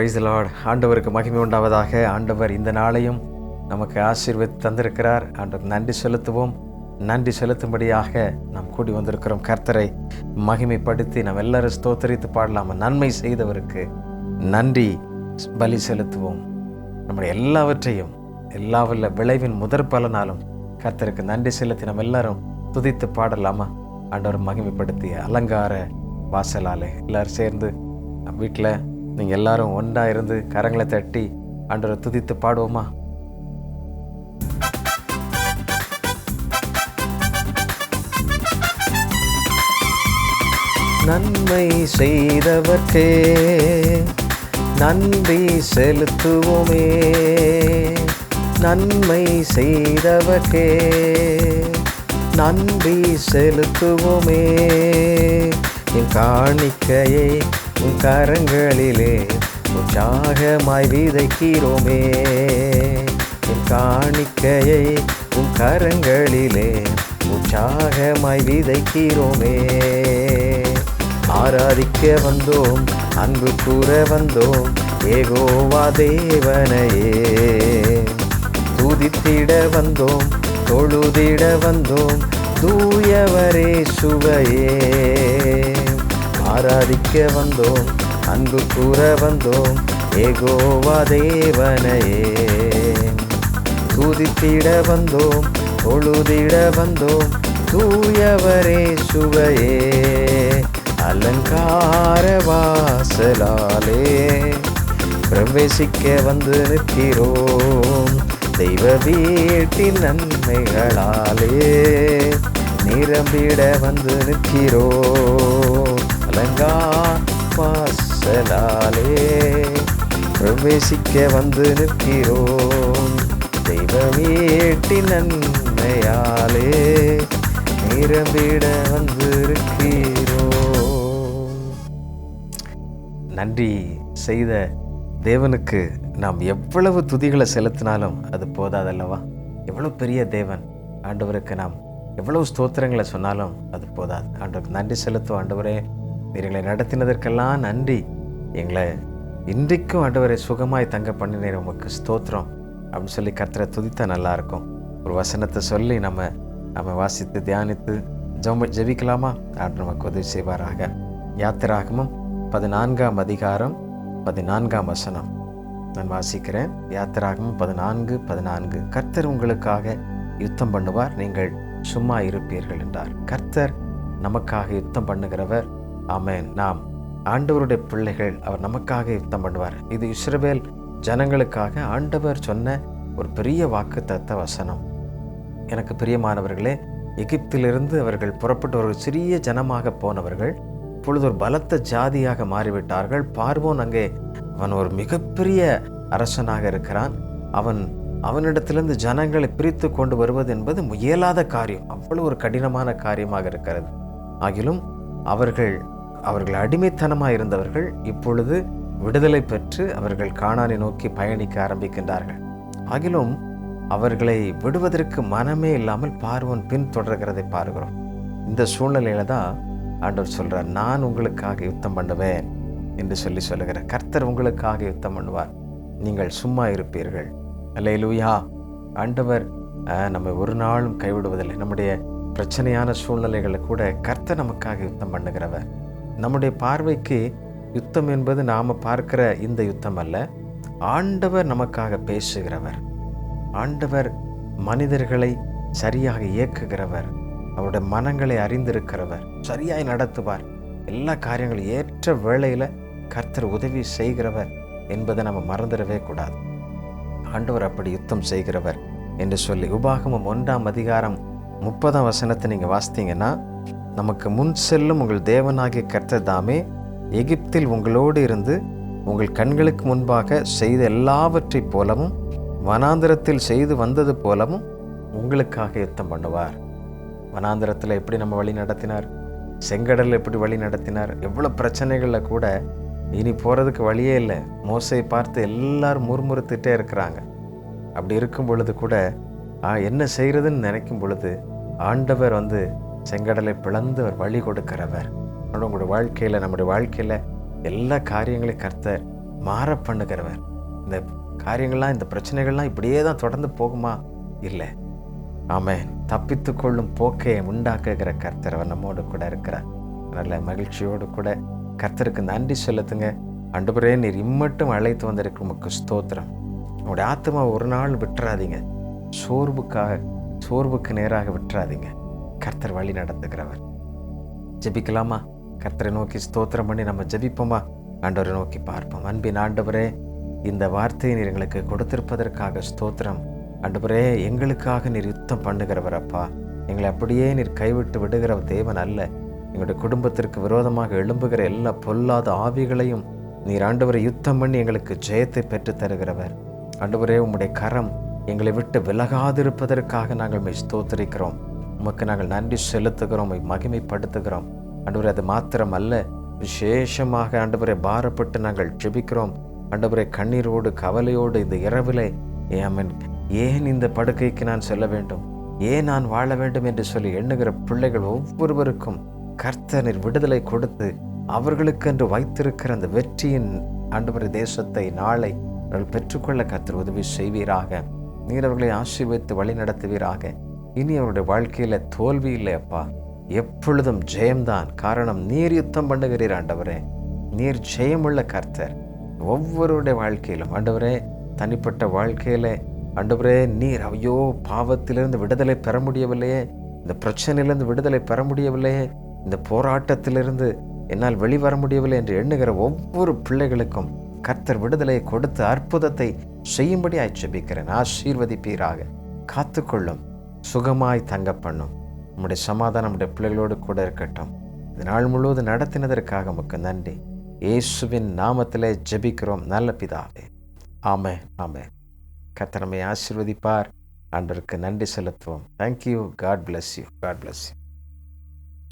Price Lord ஆண்டவருக்கு மகிமை உண்டாவதாக. ஆண்டவர் இந்த நாளையும் நமக்கு ஆசீர்வதி தந்திருக்கிறார். ஆண்டவர் நன்றி செலுத்துவோம். நன்றி செலுத்தும்படியாக நாம் கூடி வந்திருக்கிறோம். கர்த்தரை மகிமைப்படுத்தி நாம் எல்லாரும் ஸ்தோத்தரித்து பாடலாமா. நன்மை செய்தவருக்கு நன்றி பலி செலுத்துவோம். நம்முடைய எல்லாவற்றையும் எல்லாவில் விளைவின் முதற் பலனாலும் கர்த்தருக்கு நன்றி செலுத்தி நம்ம எல்லாரும் துதித்து பாடலாமா? ஆண்டவர் மகிமைப்படுத்திய அலங்கார வாசலாலே எல்லாரும் சேர்ந்து வீட்டில் நீங்கள் எல்லாரும் ஒன்றா இருந்து கரங்களை தட்டி அன்றரை துதித்து பாடுவோமா? நன்மை செய்தவர்க்கே நன்றி செலுத்துவோமே. நன்மை செய்தவர்க்கே நன்றி செலுத்துவோமே. என் காணிக்கையை உன் கரங்களிலே உற்சாகமாய் விதைக்கிறோமே. என் காணிக்கையை உன் கரங்களிலே உற்சாகமாய் விதைக்கிறோமே. ஆராதிக்க வந்தோம் அன்பு கூற வந்தோம் ஏகோவா தேவனையே. துதித்திட வந்தோம் தொழுதிட வந்தோம் தூயவரே சுவையே. ஆராதிக்க வந்தோம் அன்பு கூற வந்தோம் ஏகோவா தேவனையே. துதித்திட வந்தோம் தொழுதிட வந்தோம் தூயவரே சுவையே. அலங்கார வாசலாலே பிரவேசிக்க வந்து நிற்கிறோம் தெய்வ வீட்டின் நன்மைகளாலே. நிரம்பிட வந்து நிற்கிறோம். அலங்கார வாசலாலே பிரவேசிக்க வந்து நிற்கிறோம். தெய்வ வீட்டின் நன்மையாலே நிரம்பிட வந்திருக்கிறோம் நன்றி செய்த தேவனுக்கு நாம் எவ்வளவு துதிகளை செலுத்தினாலும் அது போதாதல்லவா? எவ்வளோ பெரிய தேவன் ஆண்டவருக்கு நாம் எவ்வளவு ஸ்தோத்திரங்களை சொன்னாலும் அது போதாது. ஆண்டவருக்கு நன்றி செலுத்தும் ஆண்டவரே நீர் எங்களை நடத்தினதற்கெல்லாம் நன்றி. எங்களை இன்றைக்கும் ஆண்டவரை சுகமாய் தங்க பண்ணினேன் உமக்கு ஸ்தோத்திரம். அப்படின்னு சொல்லி கர்த்தரை துதித்தா நல்லா இருக்கும். ஒரு வசனத்தை சொல்லி நம்ம நம்ம வாசித்து தியானித்து ஜெப ஜெபிக்கலாமா? அப்படின்னு நமக்கு உதவி செய்வாராக. யாத்திராகமும் பதினான்காம் அதிகாரம் பதினான்காம் வசனம். நான் வாசிக்கிறேன். யாத்திராகமும் பதினான்கு பதினான்கு. கர்த்தர் உங்களுக்காக யுத்தம் பண்ணுவார். நீங்கள் சும்மா இருப்பீர்கள் என்றார். கர்த்தர் நமக்காக யுத்தம் பண்ணுகிறவர். ஆமேன். நாம் ஆண்டவருடைய பிள்ளைகள் அவர் நமக்காக யுத்தம் பண்ணுவார். இது இஸ்ரவேல் ஜனங்களுக்காக ஆண்டவர் சொன்ன ஒரு பெரிய வாக்கு தத்த வசனம். எனக்கு பிரியமானவர்களே எகிப்திலிருந்து அவர்கள் புறப்பட்டு ஒரு சிறிய ஜனமாக போனவர்கள் இப்பொழுது ஒரு பலத்த ஜாதியாக மாறிவிட்டார்கள். பார்வோன் அங்கே அவன் ஒரு மிகப்பெரிய அரசனாக இருக்கிறான். அவன் அவனிடத்திலிருந்து ஜனங்களை பிரித்து கொண்டு வருவது என்பது முயலாத காரியம். அவ்வளவு ஒரு கடினமான காரியமாக இருக்கிறது. ஆகிலும் அவர்கள் அவர்கள் அடிமைத்தனமாக இருந்தவர்கள் இப்பொழுது விடுதலை பெற்று அவர்கள் காணானை நோக்கி பயணிக்க ஆரம்பிக்கின்றார்கள். ஆகிலும் அவர்களை விடுவதற்கு மனமே இல்லாமல் பார்வன் பின் தொடர்கிறதை பார்க்கிறோம். இந்த சூழ்நிலையில தான் ஆண்டவர் சொல்கிறார் நான் உங்களுக்காக யுத்தம் பண்ணுவேன் என்று சொல்லி சொல்லுகிறார். கர்த்தர் உங்களுக்காக யுத்தம் பண்ணுவார். நீங்கள் சும்மா இருப்பீர்கள். அல்லேலூயா! ஆண்டவர் நம்மை ஒரு நாளும் கைவிடுவதில்லை. நம்முடைய பிரச்சனையான சூழ்நிலைகளை கூட கர்த்தர் நமக்காக யுத்தம் பண்ணுகிறவர். நம்முடைய பார்வைக்கு யுத்தம் என்பது நாம் பார்க்கிற இந்த யுத்தம் அல்ல ஆண்டவர் நமக்காக பேசுகிறவர். ஆண்டவர் மனிதர்களை சரியாக இயக்குகிறவர் அவருடைய மனங்களை அறிந்திருக்கிறவர் சரியாய் நடத்துவார். எல்லா காரியங்களும் ஏற்ற வேளையில் கர்த்தர் உதவி செய்கிறவர் என்பதை நம்ம மறந்துடவே கூடாது. ஆண்டவர் அப்படி யுத்தம் செய்கிறவர் என்று சொல்லி உபாகமம் ஒன்றாம் அதிகாரம் முப்பதாம் வசனத்தை நீங்கள் வாசித்தீங்கன்னா நமக்கு முன் செல்லும் உங்கள் தேவனாகிய கர்த்தர் தாமே எகிப்தில் உங்களோடு இருந்து உங்கள் கண்களுக்கு முன்பாக செய்த எல்லாவற்றைப் போலவும் வனாந்திரத்தில் செய்து வந்தது போலவும் உங்களுக்காக யுத்தம் பண்ணுவார். வனாந்திரத்தில் எப்படி நம்ம வழி நடத்தினார்? செங்கடலில் எப்படி வழி நடத்தினார்? எவ்வளோ பிரச்சனைகளில் கூட இனி போகிறதுக்கு வழியே இல்லை. மோசையை பார்த்து எல்லாரும் முறுமுறுத்துட்டே இருக்கிறாங்க. அப்படி இருக்கும் பொழுது கூட என்ன செய்கிறதுன்னு நினைக்கும் பொழுது ஆண்டவர் வந்து செங்கடலை பிளந்து அவர் வழி கொடுக்கிறவர். அதனால உங்களுடைய வாழ்க்கையில் நம்முடைய வாழ்க்கையில் எல்லா காரியங்களையும் கர்த்தர் மாற பண்ணுகிறவர். இந்த காரியங்கள்லாம் இந்த பிரச்சனைகள்லாம் இப்படியே தான் தொடர்ந்து போகுமா? இல்லை. ஆமாம் தப்பித்து கொள்ளும் போக்கை உண்டாக்குகிற கர்த்தர் அவர் நம்மோடு கூட இருக்கிறார். நல்ல மகிழ்ச்சியோடு கூட கர்த்தருக்கு நன்றி செலுத்துங்க. அண்டுபுரே நீர் இம்மட்டும் அழைத்து வந்திருக்கிற உமக்கு ஸ்தோத்திரம். உங்களுடைய ஆத்மா ஒரு நாள் விட்டுறாதீங்க. சோர்வுக்காக சோர்வுக்கு நேராக விட்டுறாதீங்க. கர்த்தர் வழி நடத்துகிறவர். ஜெபிக்கலாமா? கர்த்தரை நோக்கி ஸ்தோத்திரம் பண்ணி நம்ம ஜெபிப்போமா? ஆண்டவரை நோக்கி பார்ப்போம். அன்பின் ஆண்டவரே இந்த வார்த்தையை நீர் எங்களுக்கு கொடுத்திருப்பதற்காக ஸ்தோத்திரம். ஆண்டவரே எங்களுக்காக நீர் யுத்தம் பண்ணுகிறவர் அப்பா. எங்களை அப்படியே நீர் கைவிட்டு விடுகிற தேவன் அல்ல. எங்களுடைய குடும்பத்திற்கு விரோதமாக எழும்புகிற எல்லா பொல்லாத ஆவிகளையும் நீர் ஆண்டவரை யுத்தம் பண்ணி எங்களுக்கு ஜெயத்தை பெற்று தருகிறவர் ஆண்டவரே உம்முடைய கரம் எங்களை விட்டு விலகாதிருப்பதற்காக நாங்கள் மை ஸ்தோத்தரிக்கிறோம். உமக்கு நாங்கள் நன்றி செலுத்துகிறோம் மகிமைப்படுத்துகிறோம். அன்றுவரை அது மாத்திரம் அல்ல விசேஷமாக ஆண்டவரை பாரப்பட்டு நாங்கள் ஜெபிக்கிறோம். ஆண்டவரை கண்ணீரோடு கவலையோடு இந்த இரவிலே ஏமன் ஏன் இந்த படுக்கைக்கு நான் செல்ல வேண்டும்? ஏன் நான் வாழ வேண்டும் என்று சொல்லி எண்ணுகிற பிள்ளைகள் ஒவ்வொருவருக்கும் கர்த்தனர் விடுதலை கொடுத்து அவர்களுக்கென்று வைத்திருக்கிற அந்த வெற்றியின் ஆண்டவரை தேசத்தை நாளை அவர்கள் பெற்றுக்கொள்ள கர்த்தர் உதவி செய்வீராக. நீர் அவர்களை ஆசீர்வித்து வழி நடத்துவீராக. இனி அவருடைய வாழ்க்கையில் தோல்வி இல்லை அப்பா. எப்பொழுதும் ஜெயம்தான். காரணம் நீர் யுத்தம் பண்ணுகிறீர் ஆண்டவரே. நீர் ஜெயமுள்ள கர்த்தர். ஒவ்வொருடைய வாழ்க்கையிலும் ஆண்டவரே தனிப்பட்ட வாழ்க்கையில் ஆண்டவரே நீர் ஐயோ பாவத்திலிருந்து விடுதலை பெற முடியவில்லையே. இந்த பிரச்சனையிலிருந்து விடுதலை பெற முடியவில்லையே. இந்த போராட்டத்திலிருந்து என்னால் வெளிவர முடியவில்லை என்று எண்ணுகிற ஒவ்வொரு பிள்ளைகளுக்கும் கர்த்தர் விடுதலையை கொடுத்து அற்புதத்தை செய்யும்படி ஜெபிக்கிறேன். ஆசீர்வதிப்பீராக. காத்துக்கொள்ளும். சுகமாய் தங்க பண்ணும். நம்முடைய சமாதானம் நம்முடைய பிள்ளைகளோடு கூட இருக்கட்டும். இந்த நாள் முழுவதும் நடத்தினதற்காக உமக்கு நன்றி. இயேசுவின் நாமத்திலே ஜெபிக்கிறோம். நல்ல பிதாவே. ஆமே ஆமே கத்தனமை ஆசிர்வதிப்பார். ஆசீர்வதிப்பார் நன்றி செலுத்துவோம். Thank you God bless you God bless you